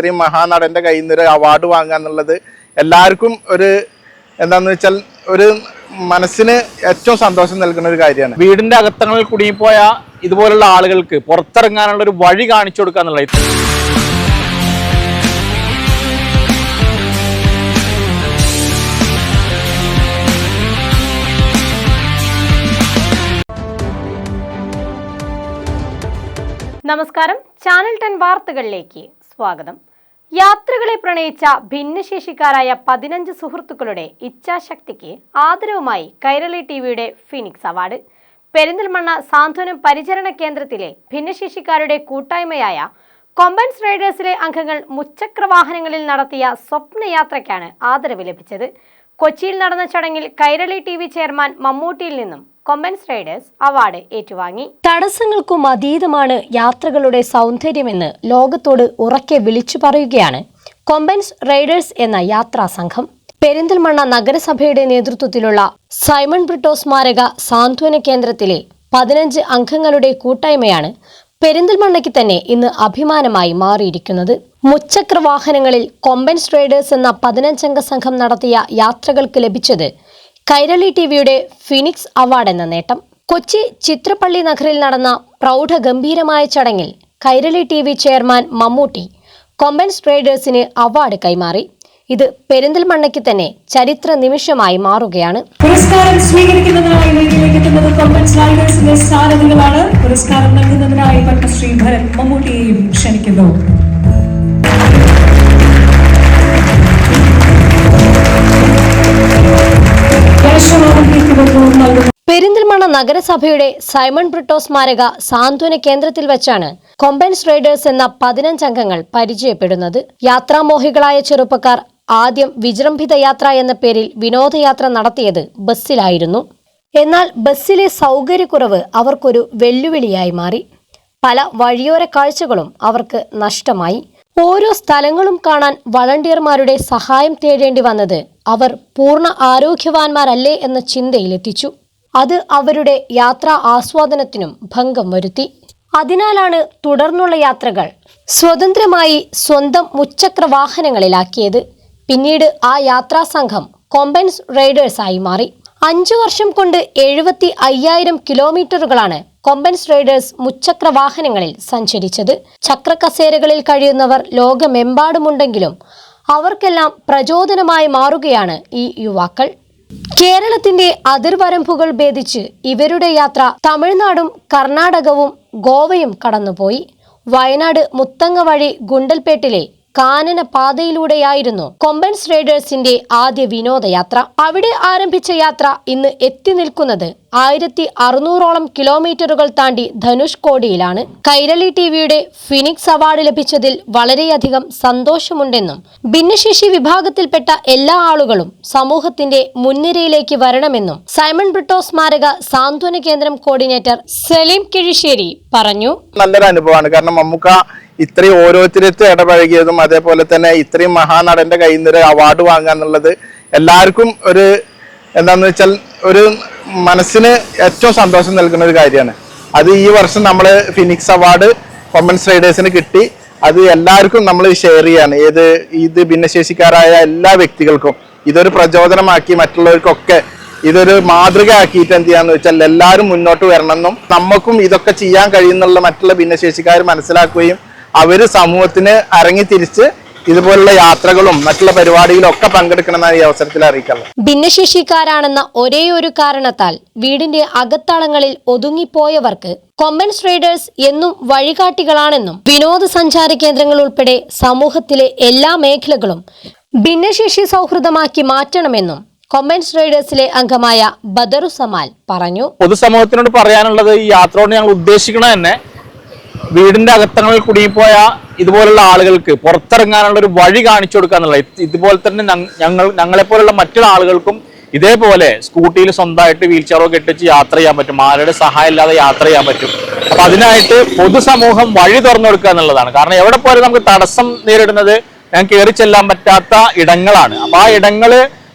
ഇത്രയും മഹാനടന്റെ കയ്യിൽ നിന്ന് ഒരു അവാർഡ് വാങ്ങുക എന്നുള്ളത് എല്ലാവർക്കും ഒരു എന്താന്ന് വെച്ചാൽ ഒരു മനസ്സിന് ഏറ്റവും സന്തോഷം നൽകുന്ന ഒരു കാര്യമാണ്. വീടിന്റെ അകത്തങ്ങളിൽ കുടുങ്ങിപ്പോയ ഇതുപോലുള്ള ആളുകൾക്ക് പുറത്തിറങ്ങാനുള്ള ഒരു വഴി കാണിച്ചു കൊടുക്കുക എന്നുള്ളത് നമസ്കാരം. ചാനൽ ടെൻ വാർത്തകളിലേക്ക് സ്വാഗതം. യാത്രകളെ പ്രണയിച്ച ഭിന്നശേഷിക്കാരായ പതിനഞ്ച് സുഹൃത്തുക്കളുടെ ഇച്ഛാശക്തിക്ക് ആദരവുമായി കൈരളി ടിവിയുടെ ഫിനിക്സ് അവാർഡ്. പെരിന്തൽമണ്ണ സാന്ത്വനം പരിചരണ കേന്ദ്രത്തിലെ ഭിന്നശേഷിക്കാരുടെ കൂട്ടായ്മയായ കൊമ്പൻസ് റൈഡേഴ്സിലെ അംഗങ്ങൾ മുച്ചക്ര വാഹനങ്ങളിൽ നടത്തിയ സ്വപ്നയാത്രയ്ക്കാണ് ആദരവ് ലഭിച്ചത്. കൊച്ചിയിൽ നടന്ന ചടങ്ങിൽ കൈരളി ടി വി ചെയർമാൻ മമ്മൂട്ടിയിൽ നിന്നും കൊമ്പൻസ് റൈഡേഴ്സ് അവാർഡ് ഏറ്റുവാങ്ങി. തടസ്സങ്ങൾക്കും അതീതമാണ് യാത്രകളുടെ സൗന്ദര്യമെന്ന് ലോകത്തോട് ഉറക്കെ വിളിച്ചു പറയുകയാണ് കൊമ്പൻസ് റൈഡേഴ്സ് എന്ന യാത്രാ സംഘം. പെരിന്തൽമണ്ണ നഗരസഭയുടെ നേതൃത്വത്തിലുള്ള സൈമൺ ബ്രിട്ടോ സ്മാരക സാന്ത്വന കേന്ദ്രത്തിലെ പതിനഞ്ച് അംഗങ്ങളുടെ കൂട്ടായ്മയാണ് പെരിന്തൽമണ്ണയ്ക്ക് തന്നെ ഇന്ന് അഭിമാനമായി മാറിയിരിക്കുന്നത്. മുച്ചക്ര വാഹനങ്ങളിൽ കൊമ്പൻസ് റൈഡേഴ്സ് എന്ന പതിനഞ്ചംഗ സംഘം നടത്തിയ യാത്രകൾക്ക് ലഭിച്ചത് കൈരളി ടിവിയുടെ ഫിനിക്സ് അവാർഡ് എന്ന നേട്ടം. കൊച്ചി ചിത്രപ്പള്ളി നഗറിൽ നടന്ന പ്രൗഢഗംഭീരമായ ചടങ്ങിൽ Kairali T V chairman Mammootty Kombans റൈഡേഴ്സിന് award കൈമാറി. ഇത് പെരിന്തൽമണ്ണയ്ക്ക് തന്നെ ചരിത്ര നിമിഷമായി മാറുകയാണ്. പുരസ്കാരം സ്വീകരിക്കുന്നതിനായി വേദിയിലേക്ക് എത്തുന്നത് കൊമ്പൻസ് റൈഡേഴ്സിന്റെ സാരഥികളാണ് പുരസ്കാരം നൽകുന്നതിനായി പത്മശ്രീ ഭരത് മമ്മൂട്ടിയെയും ക്ഷണിക്കുന്നു. പെരിന്തൽമണ്ണ നഗരസഭയുടെ സൈമൺ ബ്രിട്ടോ സ്മാരക സാന്ത്വന കേന്ദ്രത്തിൽ വെച്ചാണ് കൊമ്പൻസ് റൈഡേഴ്സ് എന്ന പതിനഞ്ചംഗങ്ങൾ പരിചയപ്പെടുന്നത്. യാത്രാമോഹികളായ ചെറുപ്പക്കാർ ആദ്യം വിജൃംഭിത യാത്ര എന്ന പേരിൽ വിനോദയാത്ര നടത്തിയത് ബസ്സിലായിരുന്നു. എന്നാൽ ബസ്സിലെ സൗകര്യക്കുറവ് അവർക്കൊരു വെല്ലുവിളിയായി മാറി. പല വഴിയോര കാഴ്ചകളും അവർക്ക് നഷ്ടമായി. ഓരോ സ്ഥലങ്ങളും കാണാൻ വളണ്ടിയർമാരുടെ സഹായം തേടേണ്ടി വന്നത് അവർ പൂർണ ആരോഗ്യവാന്മാരല്ലേ എന്ന ചിന്തയിലെത്തിച്ചു. അത് അവരുടെ യാത്രാ ആസ്വാദനത്തിനും ഭംഗം വരുത്തി. അതിനാലാണ് തുടർന്നുള്ള യാത്രകൾ സ്വതന്ത്രമായി സ്വന്തം മുച്ചക്ര വാഹനങ്ങളിലാക്കിയത്. പിന്നീട് ആ യാത്രാ സംഘം കോമ്പൻസ് റൈഡേഴ്സായി മാറി. അഞ്ചു വർഷം കൊണ്ട് എഴുപത്തി അയ്യായിരം കിലോമീറ്ററുകളാണ് കൊമ്പൻസ് റൈഡേഴ്സ് മുച്ചക്ര വാഹനങ്ങളിൽ സഞ്ചരിച്ചത്. ചക്രക്കസേരകളിൽ കഴിയുന്നവർ ലോകമെമ്പാടുമുണ്ടെങ്കിലും അവർക്കെല്ലാം പ്രചോദനമായി മാറുകയാണ് ഈ യുവാക്കൾ. കേരളത്തിന്റെ അതിർവരമ്പുകൾ ഭേദിച്ച് ഇവരുടെ യാത്ര തമിഴ്നാടും കർണാടകവും ഗോവയും കടന്നുപോയി. വയനാട് മുത്തങ്ങ വഴി ഗുണ്ടൽപേട്ടിലെ കാനന പാതയിലൂടെയായിരുന്നു കൊമ്പൻസ് റൈഡേഴ്സിന്റെ ആദ്യ വിനോദയാത്ര. അവിടെ ആരംഭിച്ച യാത്ര ഇന്ന് എത്തി നിൽക്കുന്നത് ആയിരത്തി അറുന്നൂറോളം കിലോമീറ്ററുകൾ താണ്ടി ധനുഷ്കോടിയിലാണ് കൈരളി ടിവിയുടെ ഫിനിക്സ് അവാർഡ് ലഭിച്ചതിൽ വളരെയധികം സന്തോഷമുണ്ടെന്നും ഭിന്നശേഷി വിഭാഗത്തിൽപ്പെട്ട എല്ലാ ആളുകളും സമൂഹത്തിന്റെ മുൻനിരയിലേക്ക് വരണമെന്നും സൈമൺ ബ്രിട്ടോ സ്മാരക സാന്ത്വന കേന്ദ്രം കോർഡിനേറ്റർ സലീം കിഴിശ്ശേരി പറഞ്ഞു. നല്ലൊരു അനുഭവമാണ്. കാരണം മമ്മൂക്ക ഇത്രയും ഓരോരുത്തരത്തും ഇടപഴകിയതും അതേപോലെ തന്നെ ഇത്രയും മഹാനടന്റെ കയ്യിൽ നിന്ന് ഒരു അവാർഡ് വാങ്ങുക എന്നുള്ളത് എല്ലാവർക്കും ഒരു എന്താന്ന് വെച്ചാൽ ഒരു മനസ്സിന് ഏറ്റവും സന്തോഷം നൽകുന്ന ഒരു കാര്യമാണ്. അത് ഈ വർഷം നമ്മൾ ഫിനിക്സ് അവാർഡ് കൊമൻസ് റൈഡേഴ്സിന് കിട്ടി. അത് എല്ലാവർക്കും നമ്മൾ ഷെയർ ചെയ്യാണ്. ഏത് ഇത് ഭിന്നശേഷിക്കാരായ എല്ലാ വ്യക്തികൾക്കും ഇതൊരു പ്രചോദനമാക്കി മറ്റുള്ളവർക്കൊക്കെ ഇതൊരു മാതൃക ആക്കിയിട്ട് എന്ത് ചെയ്യാന്ന് വെച്ചാൽ എല്ലാവരും മുന്നോട്ട് വരണമെന്നും നമുക്കും ഇതൊക്കെ ചെയ്യാൻ കഴിയുന്നുള്ള മറ്റുള്ള ഭിന്നശേഷിക്കാർ മനസ്സിലാക്കുകയും അവർ സമൂഹത്തിന് ഇറങ്ങി തിരിച്ച് ഇതുപോലുള്ള യാത്രകളും മറ്റുള്ള പരിപാടികളും ഒക്കെ പങ്കെടുക്കണമെന്നാണ് ഈ അവസരത്തിൽ അറിയിക്കുന്നത് ഭിന്നശേഷിക്കാരാണെന്ന ഒരേ ഒരു കാരണത്താൽ വീടിന്റെ അകത്തളങ്ങളിൽ ഒതുങ്ങിപ്പോയവർക്ക് കൊമ്പൻസ് റൈഡേഴ്സ് എന്നും വഴികാട്ടികളാണെന്നും വിനോദസഞ്ചാര കേന്ദ്രങ്ങൾ ഉൾപ്പെടെ സമൂഹത്തിലെ എല്ലാ മേഖലകളും ഭിന്നശേഷി സൗഹൃദമാക്കി മാറ്റണമെന്നും കൊമ്പൻസ് റൈഡേഴ്സിലെ അംഗമായ ബദറു സമാൽ പറഞ്ഞു. പൊതുസമൂഹത്തിനോട് പറയാനുള്ളത് ഈ യാത്ര കൊണ്ട് ഞങ്ങൾ ഉദ്ദേശിക്കുന്നത് തന്നെ വീടിന്റെ അകത്തങ്ങളിൽ കുടുങ്ങിപ്പോയ ഇതുപോലുള്ള ആളുകൾക്ക് പുറത്തിറങ്ങാനുള്ള ഒരു വഴി കാണിച്ചു കൊടുക്കുക ഇതുപോലെ തന്നെ ഞങ്ങൾ ഞങ്ങൾ ഞങ്ങളെപ്പോലുള്ള മറ്റുള്ള ആളുകൾക്കും ഇതേപോലെ സ്കൂട്ടിയിൽ സ്വന്തമായിട്ട് വീൽ ചെയറോ കെട്ടിച്ച് യാത്ര ചെയ്യാൻ പറ്റും. ആരുടെ സഹായം ഇല്ലാതെ യാത്ര ചെയ്യാൻ പറ്റും. അപ്പൊ അതിനായിട്ട് പൊതുസമൂഹം വഴി തുറന്നു കൊടുക്കുക എന്നുള്ളതാണ്. കാരണം എവിടെ പോലും നമുക്ക് തടസ്സം നേരിടുന്നത് ഞാൻ കയറി ചെല്ലാൻ പറ്റാത്ത ഇടങ്ങളാണ്. അപ്പൊ ആ ഇടങ്ങൾ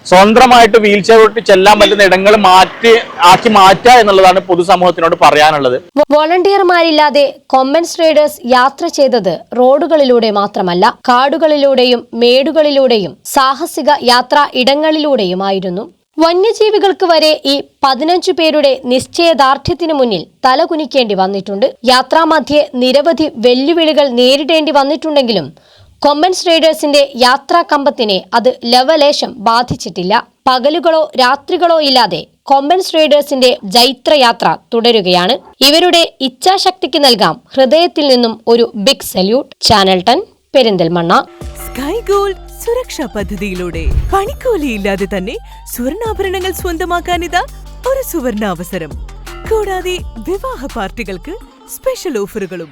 സ്വതന്ത്രമായിട്ട് വീൽ ചെയർ വിട്ട് ചെല്ലാൻ പറ്റുന്ന ഇടങ്ങൾ മാറ്റി ആക്കി മാറ്റുക എന്നുള്ളതാണ് പൊതുസമൂഹത്തിനോട് പറയാനുള്ളത്. വോളണ്ടിയർമാരില്ലാതെ കൊമ്മൻസ് റൈഡേഴ്സ് യാത്ര ചെയ്തത് റോഡുകളിലൂടെ മാത്രമല്ല കാടുകളിലൂടെയും മേടുകളിലൂടെയും സാഹസിക യാത്രാ ഇടങ്ങളിലൂടെയുമായിരുന്നു. വന്യജീവികൾക്ക് വരെ ഈ പതിനഞ്ചു പേരുടെ നിശ്ചയദാർഢ്യത്തിനു മുന്നിൽ തലകുനിക്കേണ്ടി വന്നിട്ടുണ്ട്. യാത്രാമധ്യേ നിരവധി വെല്ലുവിളികൾ നേരിടേണ്ടി വന്നിട്ടുണ്ടെങ്കിലും കൊമ്മൻസ് റൈഡേഴ്സിന്റെ യാത്രാ കമ്പത്തിനെ അത് ലവലേശം ബാധിച്ചിട്ടില്ല. പകലുകളോ രാത്രികളോ ഇല്ലാതെ കൊമ്പൻസ് റൈഡേഴ്സിന്റെ ജൈത്രയാത്ര തുടരുകയാണ്. ഇവരുടെ ഇച്ഛാശക്തിക്ക് നൽകാം ഹൃദയത്തിൽ നിന്നും ഒരു ബിഗ് സല്യൂട്ട് ചാനൽ ടൺ പെരിന്തൽമണ്ണ. സ്കൈ ഗോൾഡ് സുരക്ഷാ പദ്ധതിയിലൂടെ പണിക്കൂലിയില്ലാതെ തന്നെ സ്വർണാഭരണങ്ങൾ സ്വന്തമാക്കാനിതാ ഒരു സുവർണാവസരം. കൂടാതെ വിവാഹ പാർട്ടികൾക്ക് സ്പെഷ്യൽ ഓഫറുകളും